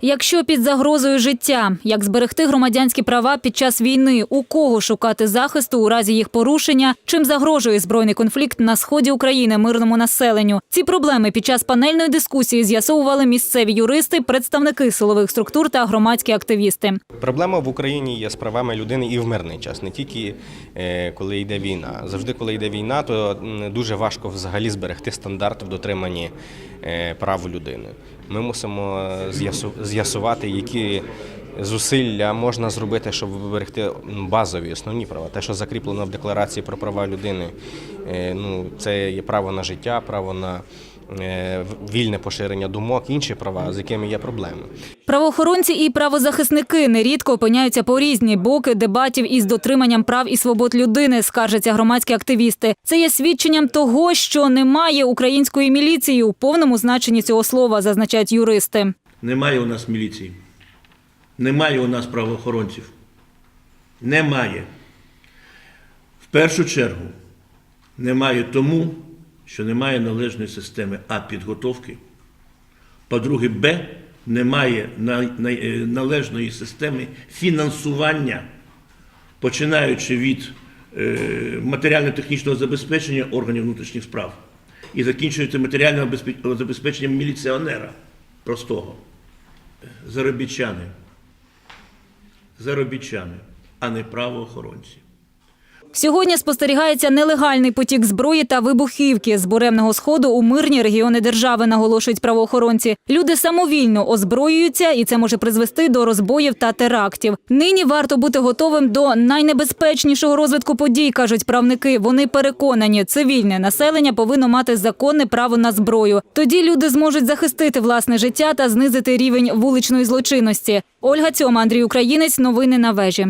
Якщо під загрозою життя, як зберегти громадянські права під час війни, у кого шукати захисту у разі їх порушення, чим загрожує збройний конфлікт на сході України мирному населенню? Ці проблеми під час панельної дискусії з'ясовували місцеві юристи, представники силових структур та громадські активісти. Проблема в Україні є з правами людини і в мирний час, не тільки е, коли йде війна. Завжди, коли йде війна, то дуже важко взагалі зберегти стандарт в дотриманні е, прав людини. Ми мусимо е, з'ясу- з'ясувати, які зусилля можна зробити, щоб вберегти базові основні права. Те, що закріплено в декларації про права людини, е, ну це є право на життя, право на вільне поширення думок, інші права, з якими є проблеми. Правоохоронці і правозахисники нерідко опиняються по різні боки дебатів із дотриманням прав і свобод людини, скаржаться громадські активісти. Це є свідченням того, що немає української міліції у повному значенні цього слова, зазначають юристи. Немає у нас міліції. Немає у нас правоохоронців. Немає. В першу чергу немає тому, що немає належної системи А підготовки. По-друге, Б немає е, належної системи фінансування, починаючи від е, матеріально-технічного забезпечення органів внутрішніх справ і закінчуючи матеріальним забезпеченням міліціонера простого. Заробітчани. Заробітчани, а не правоохоронці. Сьогодні спостерігається нелегальний потік зброї та вибухівки з буремного сходу у мирні регіони держави, наголошують правоохоронці. Люди самовільно озброюються, і це може призвести до розбоїв та терактів. Нині варто бути готовим до найнебезпечнішого розвитку подій, кажуть правники. Вони переконані, цивільне населення повинно мати законне право на зброю. Тоді люди зможуть захистити власне життя та знизити рівень вуличної злочинності. Ольга Цьома, Андрій Українець. Новини на вежі.